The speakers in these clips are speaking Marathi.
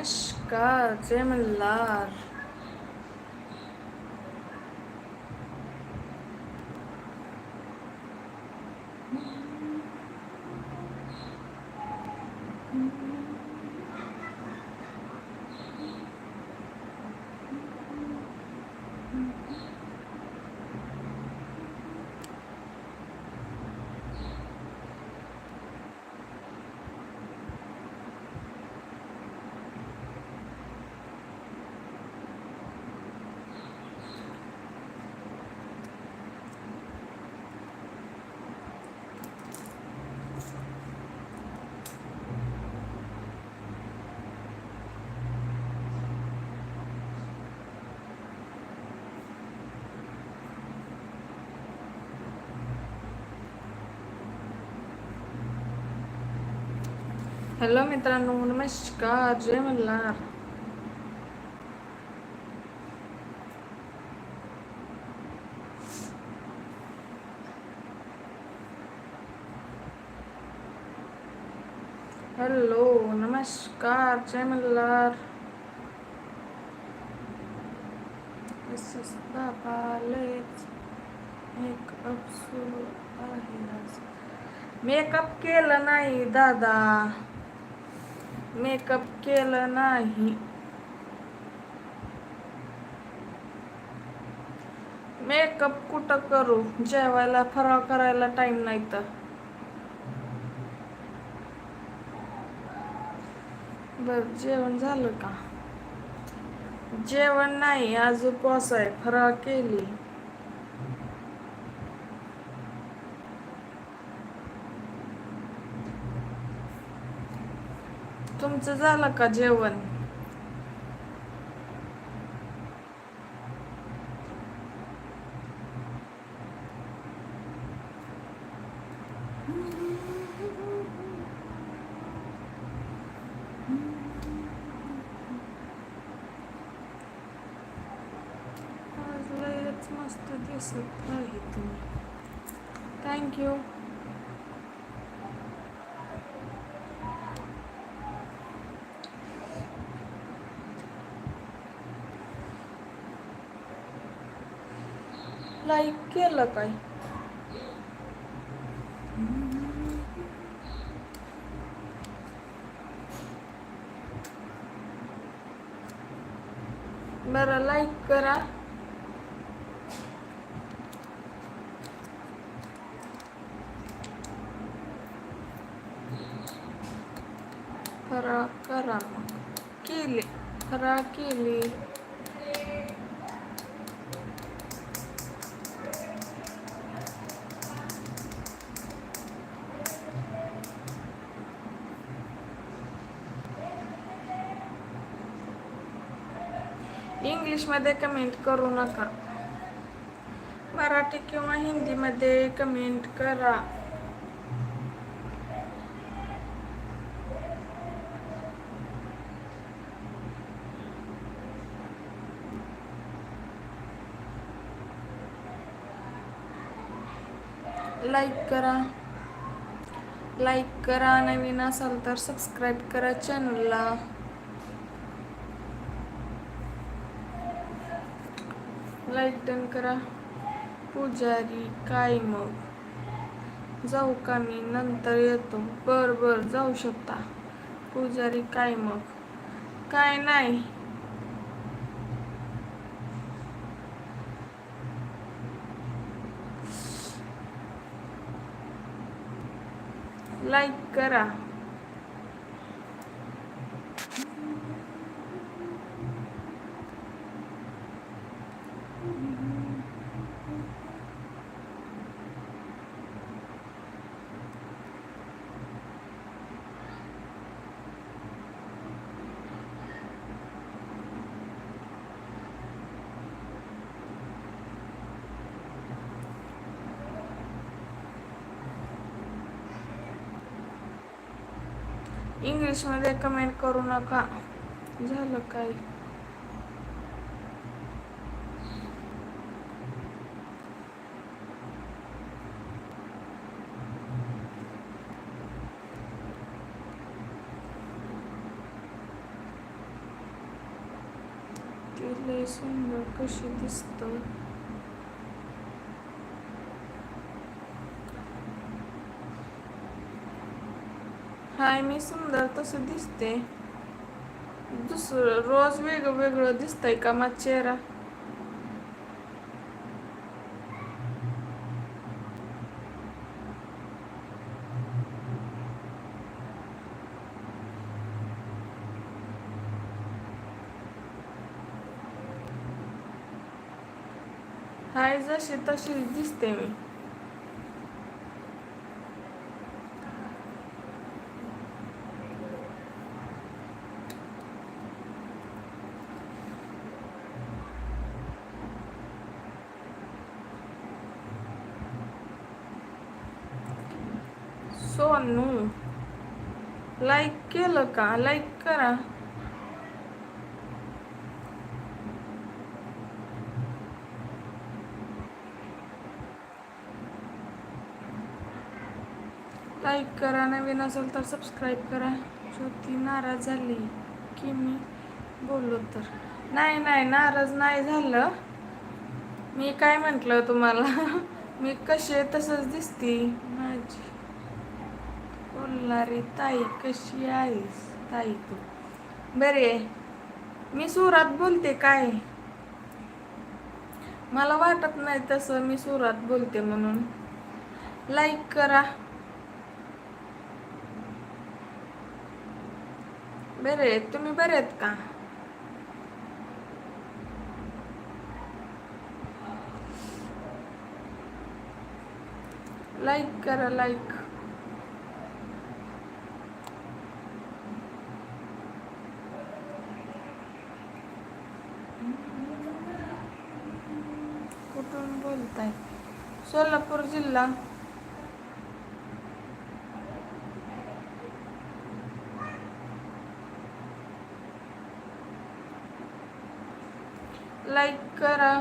नमस्कार जय मल्हार हॅलो मित्रांनो नमस्कार जय मल्हार हॅलो नमस्कार जय मल्हार मेकअप केलं नाही दादा मेकअप केलं नाही. मेकअप कुठं करू? जेवायला फराळ करायला टाइम नाही तर. बर जेवण झालं का? जेवण नाही आज उपवास आहे. फराळ केली. तुमचं झालं का जेवण? लयच मस्त दिसत आहे तुम्ही. थँक्यू लाईक केलं काय? बरं लाईक करा. खरा करा. केली. खरा केली. इंग्लिशमध्ये कमेंट करू नका. मराठी किंवा हिंदीमध्ये कमेंट करा. लाईक करा. लाईक करा. नवीन असाल तर सबस्क्राईब करा चॅनलला लाईक डन करा. पुजारी काय मग? जाऊ का मी? नंतर येतो. बर बर जाऊ शकता. पुजारी काय मग? काय नाही. लाईक करा. इंग्लिशमध्ये कमेंट करू नका. झालं काय? लय सुंदर कशी दिसतं. हाय मी सुंदर तसं दिसते दुसरं रोज वेगळं वेगळं दिसतंय का माझा चेहरा हाय जशी तशी दिसते मी सोनू लाईक केलं का? लाईक करा. लाईक करा नवीन असेल तर सबस्क्राईब करा. ज्योती नाराज झाली की मी बोललो तर. नाही नाही नाराज नाही झालं. मी काय म्हटलं तुम्हाला? मी कशी आहे तसंच दिसती. माझी. बोलणारी ताई कशी आहेस ताई तू बरे आहे मी सुरात बोलते काय मला वाटत नाही तसं मी सुरात बोलते म्हणून लाईक करा बरे तुम्ही बरे आहेत का लाईक करा लाईक चालला लाईक करा.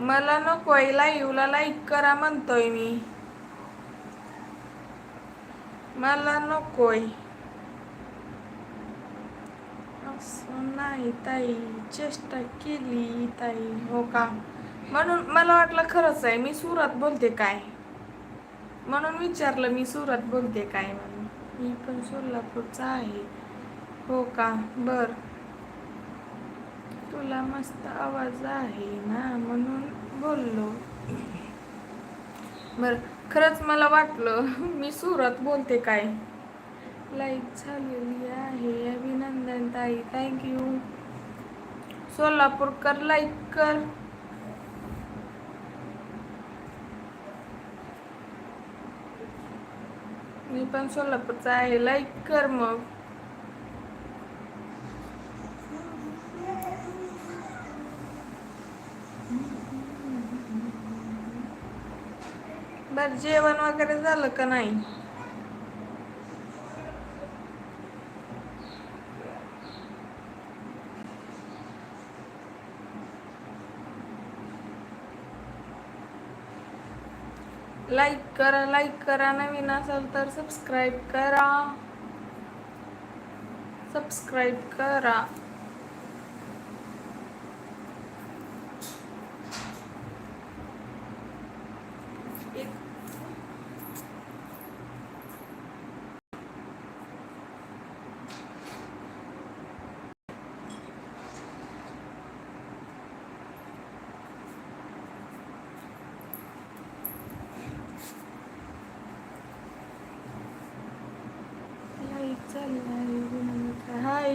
मला नकोय लाईव्हला लाईक करा म्हणतोय मी. मला नकोय असं नाही ताई चेष्टा केली ताई. हो का? म्हणून मला वाटलं खरंच आहे मी सुरात बोलते काय? म्हणून विचारलं मी सुरात बोलते काय म्हणून? मी पण सोलापूरचा आहे. हो का? बर. तुला मस्त आवाज आहे ना? म्हणून बोललो. बर खरंच मला वाटलं मी सुरात बोलते काय? लाईक झालेली आहे. अभिनंदन ताई. थँक्यू सोलापूरकर लाईक कर मी पण सोलापूरचा आहे. लाईक कर मग. बर जेवण वगैरे झालं का नाही? लाईक करा लाईक करा. नवीन असाल तर सबस्क्राईब करा. सबस्क्राईब करा लाईक झाली आहे गुणवत्ता. हाय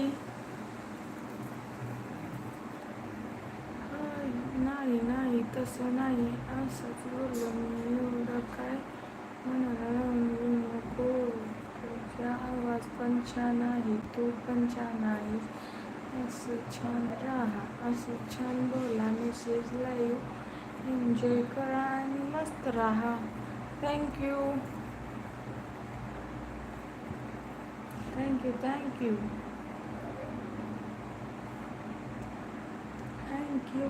हाय नाही नाही तसं नाही असंच बोललो मी एवढं काय म्हणाला नको तुझा आवाज पण छान आहे तू पण छान आहे असं छान राहा असं छान बोला मेसेज लाईव्ह एन्जॉय करा आणि मस्त राहा thank you thank you thank you thank you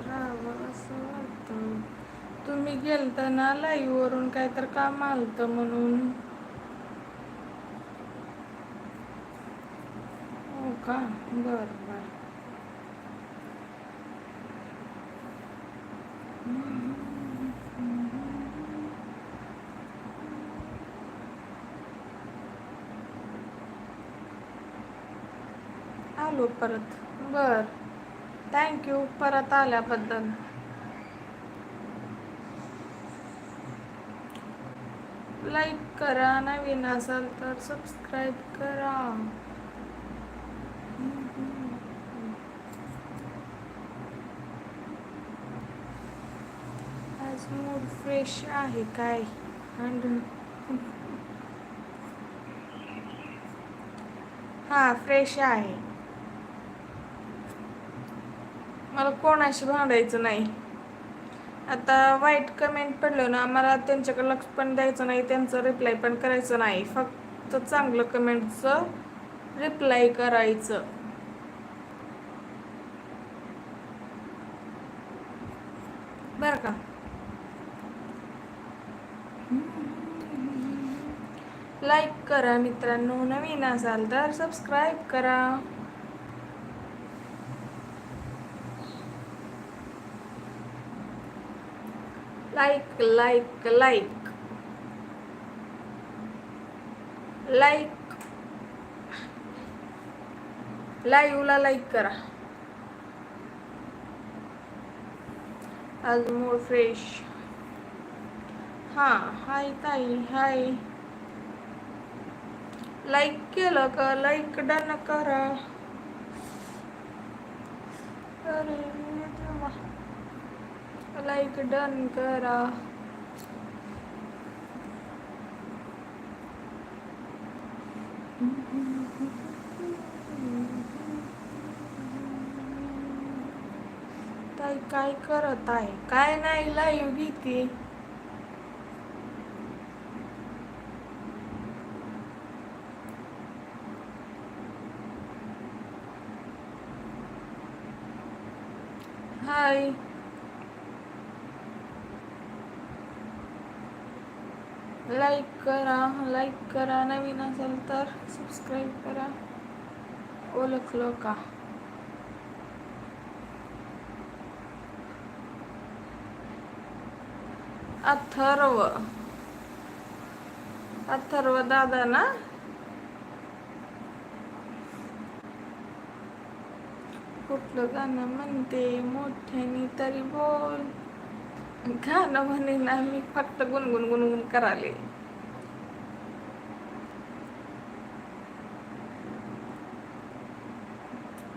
राहावं असं वाटतं तुम्ही गेलता ना लाईव्ह वरून काय तर काम आलत म्हणून. हो का? बर बर. आलो परत. बर. थँक्यू परत आल्याबद्दल. लाईक करा. नवीन असाल तर सबस्क्राईब करा. आज मूड फ्रेश आहे काय? आणि हा फ्रेश आहे. मला कोणाशी भांडायचं नाही. आता वाईट कमेंट पडलं ना मला त्यांच्याकडे लक्ष पण द्यायचं नाही त्यांचं रिप्लाय पण करायचं नाही. फक्त चांगलं कमेंटचं रिप्लाय करायचं. बरं का? लाईक करा मित्रांनो नवीन असाल तर सबस्क्राईब करा. लाईक लाईक लाईक लाईक लाईव्हला लाईक करा. आज मूळ फ्रेश हां हाय ताई हाय लाईक केलं का? लाईक डन करा. अरे लाईक डन करा. ताई काय करत आहे? काय नाही लाईव्ह घेते हाय लाईक करा लाईक करा. नवीन असेल तर सबस्क्राईब करा. ओळखलं का अथर्व. अथर्व दादा ना? कुठलं गाणं म्हणते? मोठ्याने तरी बोल. गाणं म्हणे ना मी फक्त गुणगुण गुणगुण कराले.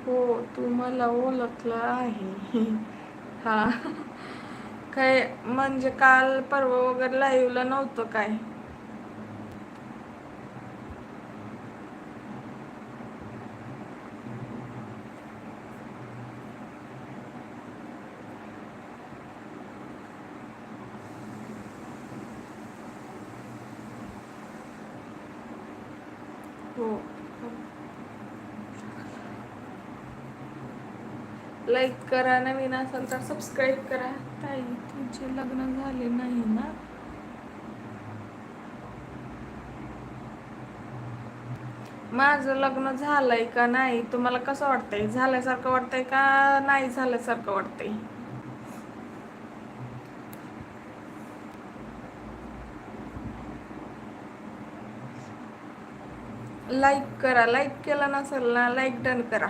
हो तू मला ओळखलं आहे. हा. काय म्हणजे काल परवा वगैरे लाईव्हला नव्हतं काय? हो. लाईक करा नवीन असाल तर सबस्क्राईब करा. ताई तुझे लग्न झाले नाही ना? माझं लग्न झालंय का नाही तुम्हाला कसं वाटतंय? झाल्यासारखं वाटतंय का नाही झाल्यासारखं वाटतंय? लाईक करा लाईक केला नसेल ना लाईक डन करा.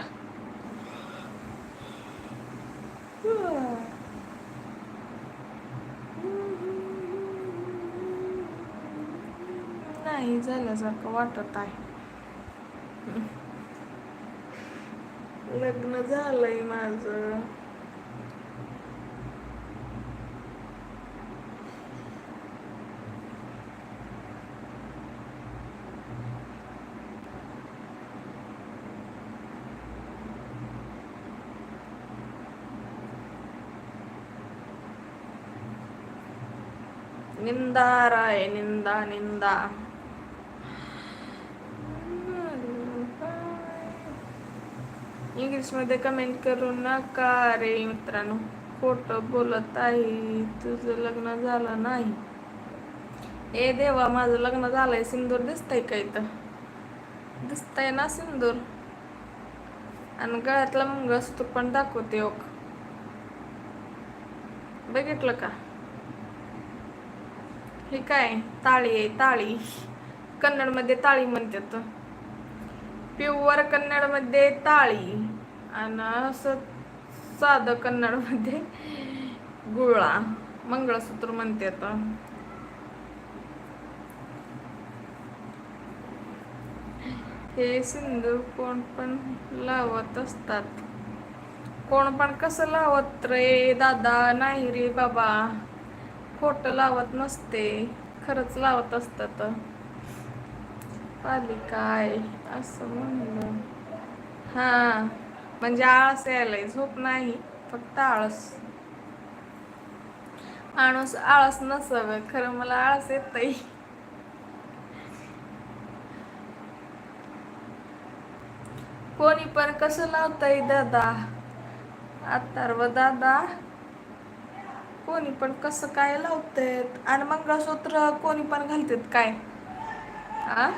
नाही झाल्यासारखं वाटत आहे. लग्न झालंय माझं. निंदा राय निंदा निंदा. इंग्लिशमध्ये कमेंट करू नका रे मित्रांनो. खोटं बोलत आहे. तुझं लग्न झालं नाही. ए देवा माझं लग्न झालंय. सिंदूर दिसतंय का इथं? दिसतंय ना सिंदूर. आणि गळ्यातला मंगळसूत्र पण दाखवते ओक. बघितलं का? हे काय? ताळी आहे ताळी. कन्नडमध्ये ताळी म्हणतात. प्युअर कन्नडमध्ये ताळी. आणि असं साधं कन्नडमध्ये गुळा मंगळसूत्र म्हणतात. हे सिंदूर कोण पण लावत असतात. कोण पण कसं लावत रे दादा? नाही रे बाबा. खोटं लावत नसते. खरंच लावत असतात. पालिकाय असं म्हणलं हा. म्हणजे आळस यायलाय झोप नाही. फक्त आळस. माणूस आळस नसावं. खरं मला आळस येतय. कोणी पण कसं लावताय दादा? अथर्व दादा? कोणी पण कसं काय लावतात? आणि मंगळसूत्र कोणी पण घालतात काय? आ?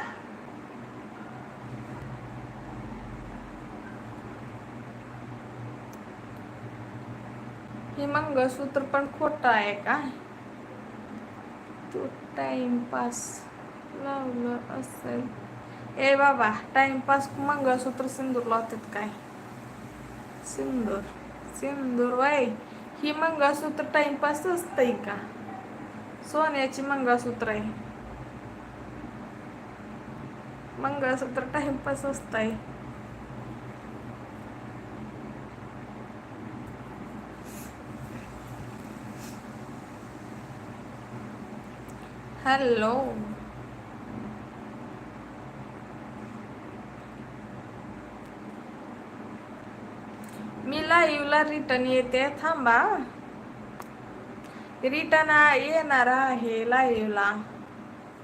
हे मंगळसूत्र पण खोटं आहे का? तू टाइमपास लावलं असेल. ए बाबा टाइमपास मंगळसूत्र सिंदूर लावतात काय? सिंदूर. सिंदूर वय. ही मंगळसूत्र टाइमपास असतंय का? सोन्याची मंगळसूत्र आहे. मंगळसूत्र टाइमपास असतंय. हॅलो मी लाईव्हला रिटर्न येते. थांबा. रिटर्न येणार आहे लाईव्हला